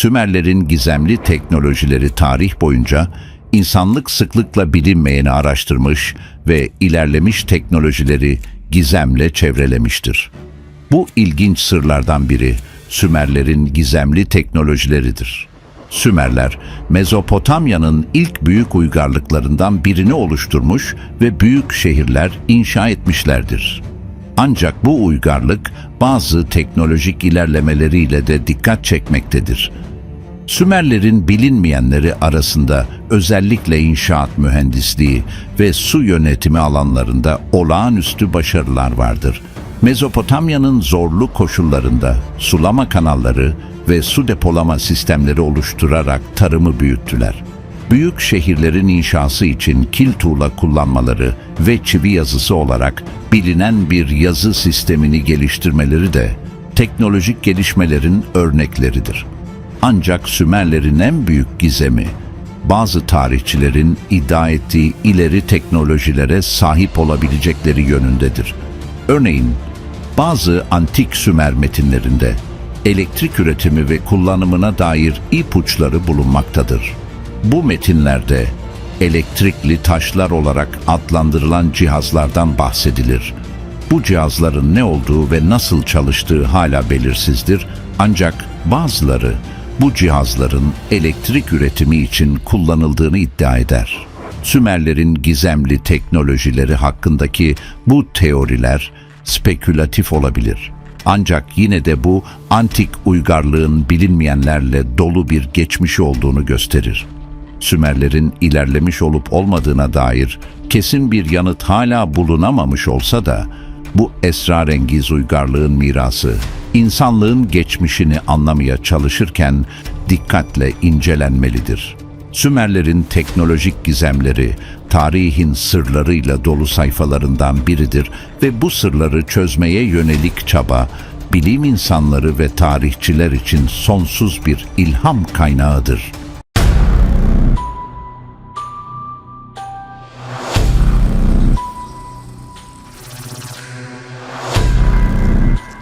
Sümerlerin gizemli teknolojileri tarih boyunca insanlık sıklıkla bilinmeyeni araştırmış ve ilerlemiş teknolojileri gizemle çevrelemiştir. Bu ilginç sırlardan biri Sümerlerin gizemli teknolojileridir. Sümerler, Mezopotamya'nın ilk büyük uygarlıklarından birini oluşturmuş ve büyük şehirler inşa etmişlerdir. Ancak bu uygarlık bazı teknolojik ilerlemeleriyle de dikkat çekmektedir. Sümerlerin bilinmeyenleri arasında özellikle inşaat mühendisliği ve su yönetimi alanlarında olağanüstü başarılar vardır. Mezopotamya'nın zorlu koşullarında sulama kanalları ve su depolama sistemleri oluşturarak tarımı büyüttüler. Büyük şehirlerin inşası için kil tuğla kullanmaları ve çivi yazısı olarak bilinen bir yazı sistemini geliştirmeleri de teknolojik gelişmelerin örnekleridir. Ancak Sümerlerin en büyük gizemi, bazı tarihçilerin iddia ettiği ileri teknolojilere sahip olabilecekleri yönündedir. Örneğin, bazı antik Sümer metinlerinde elektrik üretimi ve kullanımına dair ipuçları bulunmaktadır. Bu metinlerde elektrikli taşlar olarak adlandırılan cihazlardan bahsedilir. Bu cihazların ne olduğu ve nasıl çalıştığı hala belirsizdir ancak bazıları bu cihazların elektrik üretimi için kullanıldığını iddia eder. Sümerlerin gizemli teknolojileri hakkındaki bu teoriler spekülatif olabilir. Ancak yine de bu antik uygarlığın bilinmeyenlerle dolu bir geçmişi olduğunu gösterir. Sümerlerin ilerlemiş olup olmadığına dair kesin bir yanıt hala bulunamamış olsa da bu esrarengiz uygarlığın mirası insanlığın geçmişini anlamaya çalışırken dikkatle incelenmelidir. Sümerlerin teknolojik gizemleri tarihin sırlarıyla dolu sayfalarından biridir ve bu sırları çözmeye yönelik çaba bilim insanları ve tarihçiler için sonsuz bir ilham kaynağıdır.